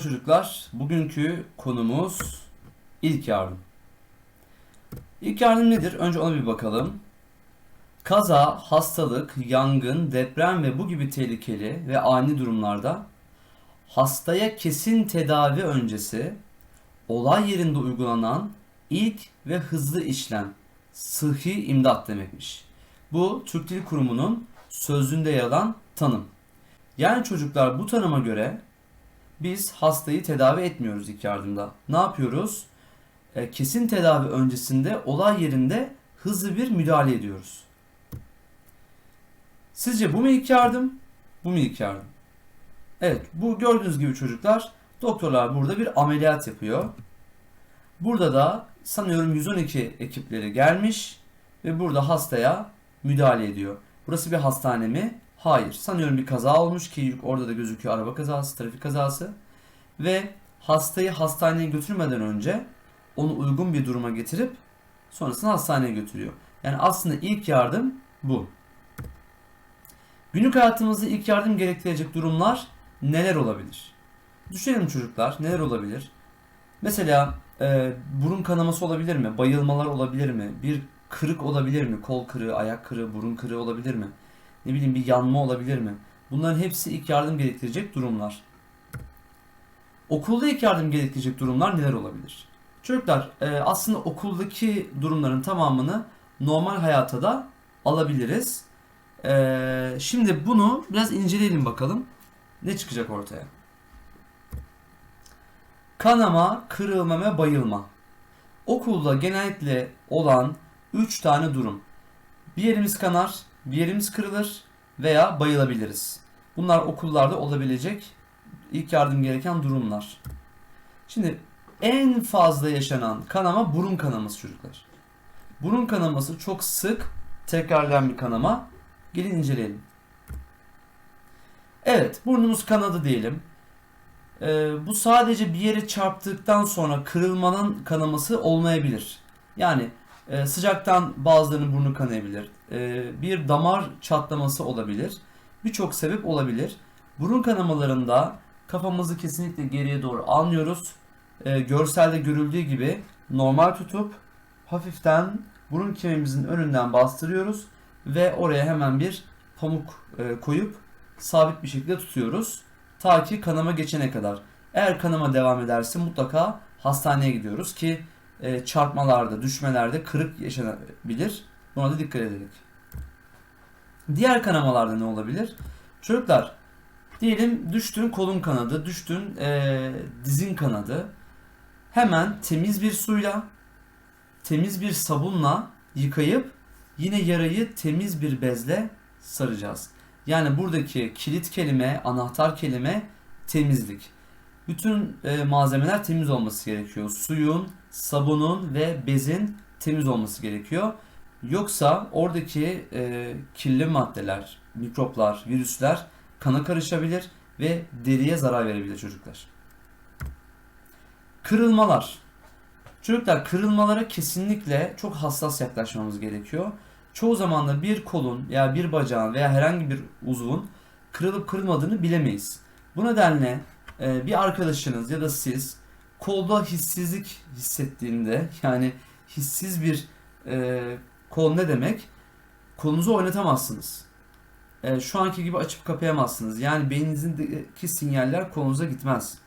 çocuklar. Bugünkü konumuz ilk yardım. İlk yardım nedir? Önce ona bir bakalım. Kaza, hastalık, yangın, deprem ve bu gibi tehlikeli ve ani durumlarda hastaya kesin tedavi öncesi olay yerinde uygulanan ilk ve hızlı işlem sıhhi imdat demekmiş. Bu Türk Dil Kurumu'nun sözlüğünde yer alan tanım. Yani çocuklar bu tanıma göre biz hastayı tedavi etmiyoruz ilk yardımda. Ne yapıyoruz? E, kesin tedavi öncesinde olay yerinde hızlı bir müdahale ediyoruz. Sizce bu mu ilk yardım? Bu mu ilk yardım? Evet, bu gördüğünüz gibi çocuklar doktorlar burada bir ameliyat yapıyor. Burada da sanıyorum 112 ekipleri gelmiş ve burada hastaya müdahale ediyor. Burası bir hastane mi? Hayır. Sanıyorum bir kaza olmuş ki orada da gözüküyor araba kazası, trafik kazası. Ve hastayı hastaneye götürmeden önce onu uygun bir duruma getirip sonrasında hastaneye götürüyor. Yani aslında ilk yardım bu. Günlük hayatımızda ilk yardım gerektirecek durumlar neler olabilir? Düşünelim çocuklar neler olabilir? Mesela e, burun kanaması olabilir mi? Bayılmalar olabilir mi? Bir kırık olabilir mi? Kol kırığı, ayak kırığı, burun kırığı olabilir mi? Ne bileyim bir yanma olabilir mi? Bunların hepsi ilk yardım gerektirecek durumlar. Okulda ilk yardım gerektirecek durumlar neler olabilir? Çocuklar e, aslında okuldaki durumların tamamını normal hayata da alabiliriz. E, şimdi bunu biraz inceleyelim bakalım. Ne çıkacak ortaya? Kanama, kırılma ve bayılma. Okulda genellikle olan 3 tane durum. Bir yerimiz kanar, bir yerimiz kırılır veya bayılabiliriz. Bunlar okullarda olabilecek ilk yardım gereken durumlar. Şimdi en fazla yaşanan kanama burun kanaması çocuklar. Burun kanaması çok sık tekrarlayan bir kanama. Gelin inceleyelim. Evet burnumuz kanadı diyelim. Ee, bu sadece bir yere çarptıktan sonra kırılmanın kanaması olmayabilir. Yani e, sıcaktan bazılarının burnu kanayabilir. E, bir damar çatlaması olabilir. Birçok sebep olabilir. Burun kanamalarında kafamızı kesinlikle geriye doğru almıyoruz. E, görselde görüldüğü gibi normal tutup hafiften burun kemiğimizin önünden bastırıyoruz ve oraya hemen bir pamuk e, koyup sabit bir şekilde tutuyoruz. Ta ki kanama geçene kadar. Eğer kanama devam ederse mutlaka hastaneye gidiyoruz ki çarpmalarda, düşmelerde kırık yaşanabilir. Buna da dikkat edelim. Diğer kanamalarda ne olabilir? Çocuklar diyelim düştün kolun kanadı, düştün e, dizin kanadı. Hemen temiz bir suyla, temiz bir sabunla yıkayıp yine yarayı temiz bir bezle saracağız. Yani buradaki kilit kelime, anahtar kelime temizlik. Bütün e, malzemeler temiz olması gerekiyor. Suyun, sabunun ve bezin temiz olması gerekiyor. Yoksa oradaki e, kirli maddeler, mikroplar, virüsler kana karışabilir ve deriye zarar verebilir çocuklar. Kırılmalar. Çocuklar kırılmalara kesinlikle çok hassas yaklaşmamız gerekiyor. Çoğu zaman da bir kolun veya bir bacağın veya herhangi bir uzvun kırılıp kırılmadığını bilemeyiz. Bu nedenle e, bir arkadaşınız ya da siz kolda hissizlik hissettiğinde yani hissiz bir e, kol ne demek? Kolunuzu oynatamazsınız. E, şu anki gibi açıp kapayamazsınız. Yani beyninizdeki sinyaller kolunuza gitmez.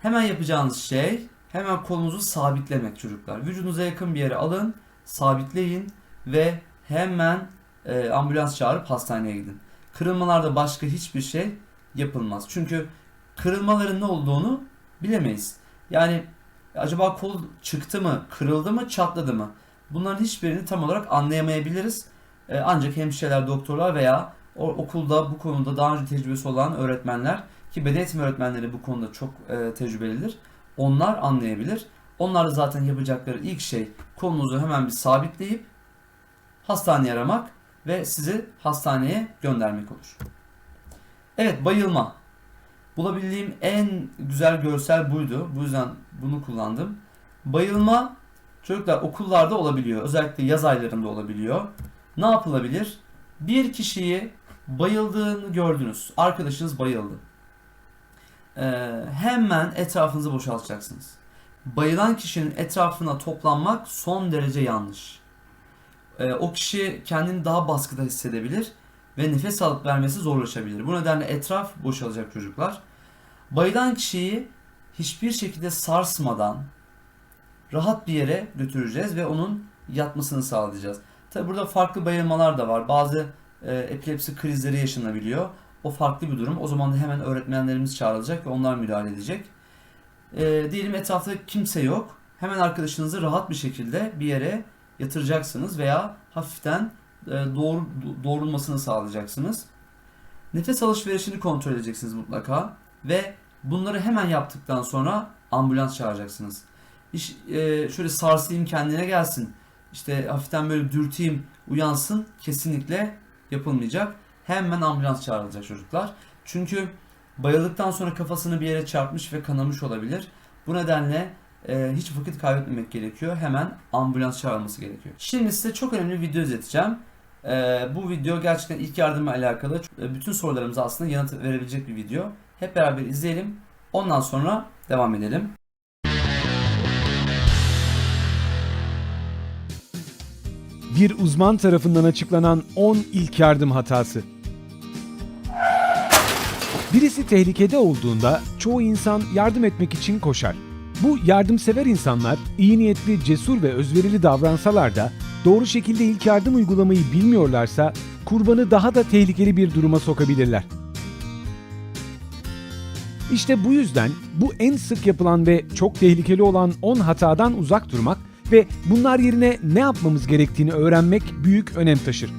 Hemen yapacağınız şey hemen kolunuzu sabitlemek çocuklar. Vücudunuza yakın bir yere alın, sabitleyin ve hemen e, ambulans çağırıp hastaneye gidin. Kırılmalarda başka hiçbir şey yapılmaz. Çünkü kırılmaların ne olduğunu bilemeyiz. Yani acaba kol çıktı mı, kırıldı mı, çatladı mı? Bunların hiçbirini tam olarak anlayamayabiliriz. Ee, ancak hemşireler, doktorlar veya okulda bu konuda daha önce tecrübesi olan öğretmenler ki beden eğitimi öğretmenleri bu konuda çok e, tecrübelidir. Onlar anlayabilir. Onlar da zaten yapacakları ilk şey kolunuzu hemen bir sabitleyip hastaneye aramak ve sizi hastaneye göndermek olur. Evet bayılma. Bulabildiğim en güzel görsel buydu. Bu yüzden bunu kullandım. Bayılma çocuklar okullarda olabiliyor. Özellikle yaz aylarında olabiliyor. Ne yapılabilir? Bir kişiyi bayıldığını gördünüz. Arkadaşınız bayıldı. e, hemen etrafınızı boşaltacaksınız. Bayılan kişinin etrafına toplanmak son derece yanlış. E, o kişi kendini daha baskıda hissedebilir ve nefes alıp vermesi zorlaşabilir. Bu nedenle etraf boşalacak çocuklar. Bayılan kişiyi hiçbir şekilde sarsmadan rahat bir yere götüreceğiz ve onun yatmasını sağlayacağız. Tabi burada farklı bayılmalar da var. Bazı e, epilepsi krizleri yaşanabiliyor. O farklı bir durum. O zaman da hemen öğretmenlerimiz çağrılacak ve onlar müdahale edecek. E, diyelim etrafta kimse yok. Hemen arkadaşınızı rahat bir şekilde bir yere yatıracaksınız veya hafiften e, doğru, doğrulmasını sağlayacaksınız. Nefes alışverişini kontrol edeceksiniz mutlaka ve bunları hemen yaptıktan sonra ambulans çağıracaksınız. İş, e, şöyle sarsayım kendine gelsin. İşte hafiften böyle dürteyim uyansın kesinlikle yapılmayacak. Hemen ambulans çağrılacak çocuklar. Çünkü bayıldıktan sonra kafasını bir yere çarpmış ve kanamış olabilir. Bu nedenle e, hiç vakit kaybetmemek gerekiyor. Hemen ambulans çağrılması gerekiyor. Şimdi size çok önemli bir video izleteceğim. E, bu video gerçekten ilk yardımla alakalı. E, bütün sorularımıza aslında yanıt verebilecek bir video. Hep beraber izleyelim. Ondan sonra devam edelim. Bir uzman tarafından açıklanan 10 ilk yardım hatası. Birisi tehlikede olduğunda çoğu insan yardım etmek için koşar. Bu yardımsever insanlar iyi niyetli, cesur ve özverili davransalar da doğru şekilde ilk yardım uygulamayı bilmiyorlarsa kurbanı daha da tehlikeli bir duruma sokabilirler. İşte bu yüzden bu en sık yapılan ve çok tehlikeli olan 10 hatadan uzak durmak ve bunlar yerine ne yapmamız gerektiğini öğrenmek büyük önem taşır.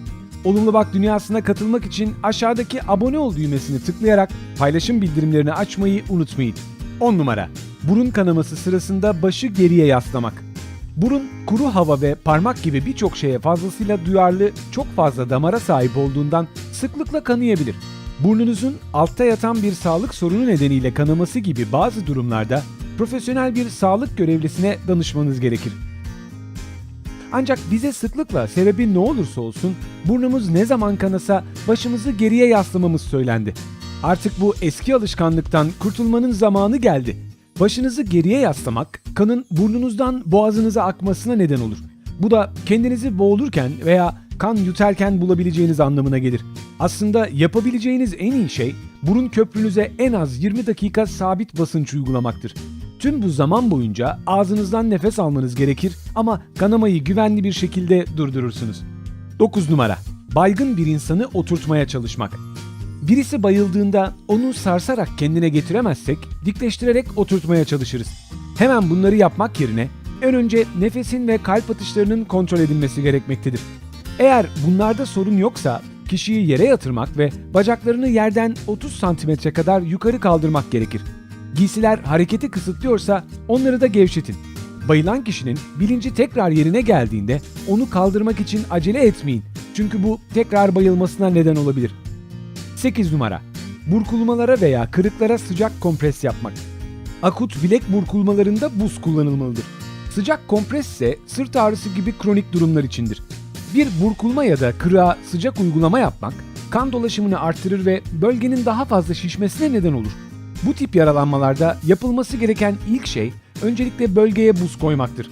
Olumlu Bak dünyasına katılmak için aşağıdaki abone ol düğmesini tıklayarak paylaşım bildirimlerini açmayı unutmayın. 10 numara. Burun kanaması sırasında başı geriye yaslamak. Burun, kuru hava ve parmak gibi birçok şeye fazlasıyla duyarlı, çok fazla damara sahip olduğundan sıklıkla kanayabilir. Burnunuzun altta yatan bir sağlık sorunu nedeniyle kanaması gibi bazı durumlarda profesyonel bir sağlık görevlisine danışmanız gerekir. Ancak bize sıklıkla sebebi ne olursa olsun burnumuz ne zaman kanasa başımızı geriye yaslamamız söylendi. Artık bu eski alışkanlıktan kurtulmanın zamanı geldi. Başınızı geriye yaslamak kanın burnunuzdan boğazınıza akmasına neden olur. Bu da kendinizi boğulurken veya kan yutarken bulabileceğiniz anlamına gelir. Aslında yapabileceğiniz en iyi şey burun köprünüze en az 20 dakika sabit basınç uygulamaktır. Tüm bu zaman boyunca ağzınızdan nefes almanız gerekir ama kanamayı güvenli bir şekilde durdurursunuz. 9 numara. Baygın bir insanı oturtmaya çalışmak. Birisi bayıldığında onu sarsarak kendine getiremezsek dikleştirerek oturtmaya çalışırız. Hemen bunları yapmak yerine en önce nefesin ve kalp atışlarının kontrol edilmesi gerekmektedir. Eğer bunlarda sorun yoksa kişiyi yere yatırmak ve bacaklarını yerden 30 santimetre kadar yukarı kaldırmak gerekir. Giysiler hareketi kısıtlıyorsa onları da gevşetin. Bayılan kişinin bilinci tekrar yerine geldiğinde onu kaldırmak için acele etmeyin. Çünkü bu tekrar bayılmasına neden olabilir. 8 numara. Burkulmalara veya kırıklara sıcak kompres yapmak. Akut bilek burkulmalarında buz kullanılmalıdır. Sıcak kompres ise sırt ağrısı gibi kronik durumlar içindir. Bir burkulma ya da kırığa sıcak uygulama yapmak kan dolaşımını artırır ve bölgenin daha fazla şişmesine neden olur. Bu tip yaralanmalarda yapılması gereken ilk şey öncelikle bölgeye buz koymaktır.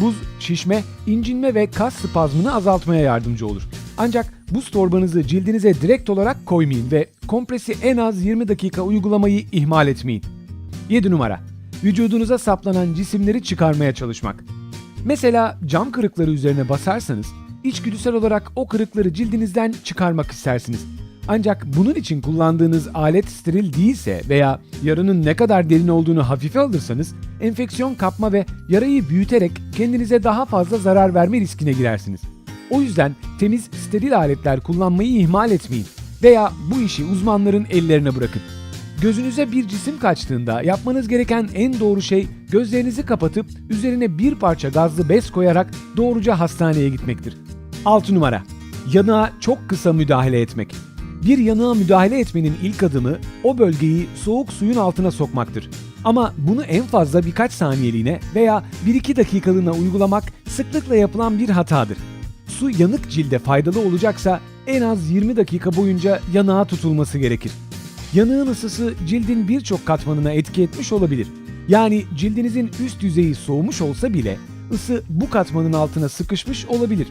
Buz, şişme, incinme ve kas spazmını azaltmaya yardımcı olur. Ancak buz torbanızı cildinize direkt olarak koymayın ve kompresi en az 20 dakika uygulamayı ihmal etmeyin. 7 numara. Vücudunuza saplanan cisimleri çıkarmaya çalışmak. Mesela cam kırıkları üzerine basarsanız içgüdüsel olarak o kırıkları cildinizden çıkarmak istersiniz. Ancak bunun için kullandığınız alet steril değilse veya yaranın ne kadar derin olduğunu hafife alırsanız enfeksiyon kapma ve yarayı büyüterek kendinize daha fazla zarar verme riskine girersiniz. O yüzden temiz steril aletler kullanmayı ihmal etmeyin veya bu işi uzmanların ellerine bırakın. Gözünüze bir cisim kaçtığında yapmanız gereken en doğru şey gözlerinizi kapatıp üzerine bir parça gazlı bez koyarak doğruca hastaneye gitmektir. 6 numara. Yanığa çok kısa müdahale etmek. Bir yanığa müdahale etmenin ilk adımı o bölgeyi soğuk suyun altına sokmaktır. Ama bunu en fazla birkaç saniyeliğine veya 1-2 dakikalığına uygulamak sıklıkla yapılan bir hatadır. Su yanık cilde faydalı olacaksa en az 20 dakika boyunca yanığa tutulması gerekir. Yanığın ısısı cildin birçok katmanına etki etmiş olabilir. Yani cildinizin üst yüzeyi soğumuş olsa bile ısı bu katmanın altına sıkışmış olabilir.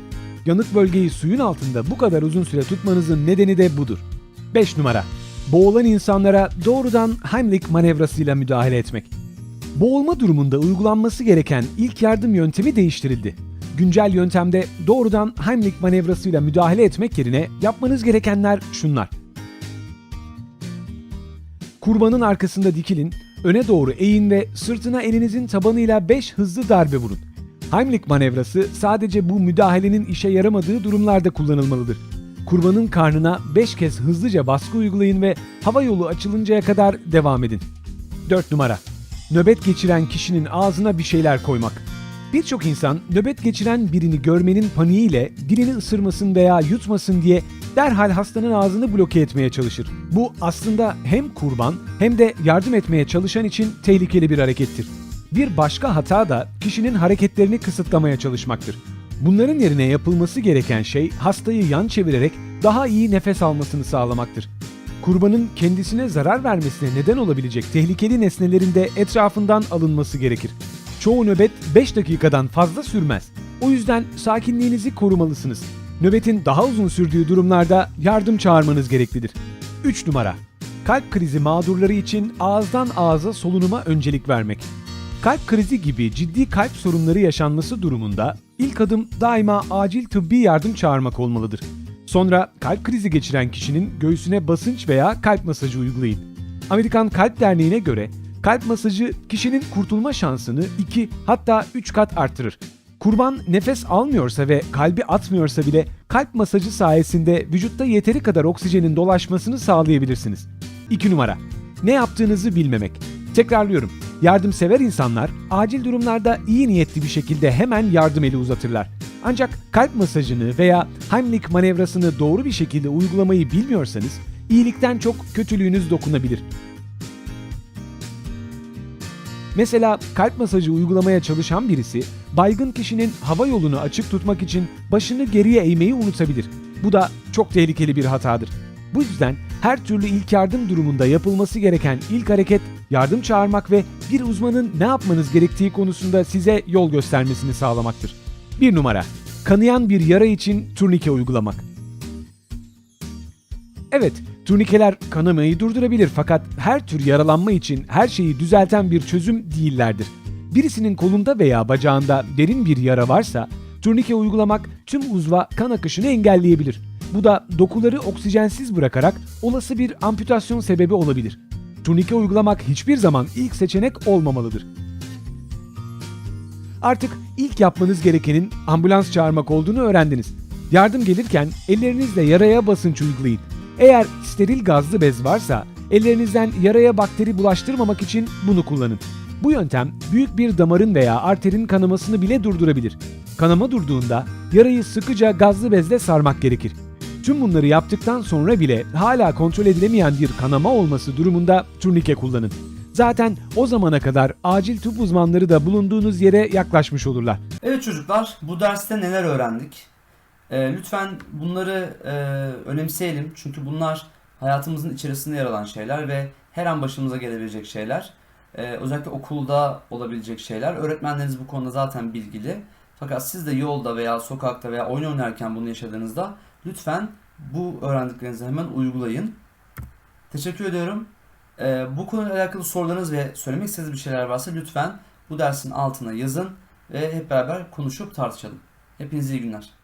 Yanık bölgeyi suyun altında bu kadar uzun süre tutmanızın nedeni de budur. 5 numara. Boğulan insanlara doğrudan Heimlich manevrasıyla müdahale etmek. Boğulma durumunda uygulanması gereken ilk yardım yöntemi değiştirildi. Güncel yöntemde doğrudan Heimlich manevrasıyla müdahale etmek yerine yapmanız gerekenler şunlar. Kurbanın arkasında dikilin, öne doğru eğin ve sırtına elinizin tabanıyla 5 hızlı darbe vurun. Heimlich manevrası sadece bu müdahalenin işe yaramadığı durumlarda kullanılmalıdır. Kurbanın karnına 5 kez hızlıca baskı uygulayın ve hava yolu açılıncaya kadar devam edin. 4 numara. Nöbet geçiren kişinin ağzına bir şeyler koymak. Birçok insan nöbet geçiren birini görmenin paniğiyle birini ısırmasın veya yutmasın diye derhal hastanın ağzını bloke etmeye çalışır. Bu aslında hem kurban hem de yardım etmeye çalışan için tehlikeli bir harekettir. Bir başka hata da kişinin hareketlerini kısıtlamaya çalışmaktır. Bunların yerine yapılması gereken şey hastayı yan çevirerek daha iyi nefes almasını sağlamaktır. Kurbanın kendisine zarar vermesine neden olabilecek tehlikeli nesnelerin de etrafından alınması gerekir. Çoğu nöbet 5 dakikadan fazla sürmez. O yüzden sakinliğinizi korumalısınız. Nöbetin daha uzun sürdüğü durumlarda yardım çağırmanız gereklidir. 3 numara. Kalp krizi mağdurları için ağızdan ağza solunuma öncelik vermek. Kalp krizi gibi ciddi kalp sorunları yaşanması durumunda ilk adım daima acil tıbbi yardım çağırmak olmalıdır. Sonra kalp krizi geçiren kişinin göğsüne basınç veya kalp masajı uygulayın. Amerikan Kalp Derneği'ne göre kalp masajı kişinin kurtulma şansını 2 hatta 3 kat arttırır. Kurban nefes almıyorsa ve kalbi atmıyorsa bile kalp masajı sayesinde vücutta yeteri kadar oksijenin dolaşmasını sağlayabilirsiniz. 2 numara. Ne yaptığınızı bilmemek. Tekrarlıyorum. Yardımsever insanlar acil durumlarda iyi niyetli bir şekilde hemen yardım eli uzatırlar. Ancak kalp masajını veya Heimlich manevrasını doğru bir şekilde uygulamayı bilmiyorsanız iyilikten çok kötülüğünüz dokunabilir. Mesela kalp masajı uygulamaya çalışan birisi baygın kişinin hava yolunu açık tutmak için başını geriye eğmeyi unutabilir. Bu da çok tehlikeli bir hatadır. Bu yüzden her türlü ilk yardım durumunda yapılması gereken ilk hareket yardım çağırmak ve bir uzmanın ne yapmanız gerektiği konusunda size yol göstermesini sağlamaktır. 1 numara. Kanayan bir yara için turnike uygulamak. Evet, turnikeler kanamayı durdurabilir fakat her tür yaralanma için her şeyi düzelten bir çözüm değillerdir. Birisinin kolunda veya bacağında derin bir yara varsa, turnike uygulamak tüm uzva kan akışını engelleyebilir. Bu da dokuları oksijensiz bırakarak olası bir amputasyon sebebi olabilir. Turnike uygulamak hiçbir zaman ilk seçenek olmamalıdır. Artık ilk yapmanız gerekenin ambulans çağırmak olduğunu öğrendiniz. Yardım gelirken ellerinizle yaraya basınç uygulayın. Eğer steril gazlı bez varsa ellerinizden yaraya bakteri bulaştırmamak için bunu kullanın. Bu yöntem büyük bir damarın veya arterin kanamasını bile durdurabilir. Kanama durduğunda yarayı sıkıca gazlı bezle sarmak gerekir. Tüm bunları yaptıktan sonra bile hala kontrol edilemeyen bir kanama olması durumunda turnike kullanın. Zaten o zamana kadar acil tıp uzmanları da bulunduğunuz yere yaklaşmış olurlar. Evet çocuklar bu derste neler öğrendik? Ee, lütfen bunları e, önemseyelim çünkü bunlar hayatımızın içerisinde yer alan şeyler ve her an başımıza gelebilecek şeyler. Ee, özellikle okulda olabilecek şeyler. Öğretmenleriniz bu konuda zaten bilgili. Fakat siz de yolda veya sokakta veya oyun oynarken bunu yaşadığınızda lütfen bu öğrendiklerinizi hemen uygulayın. Teşekkür ediyorum. Ee, bu konuyla alakalı sorularınız ve söylemek istediğiniz bir şeyler varsa lütfen bu dersin altına yazın ve hep beraber konuşup tartışalım. Hepinize iyi günler.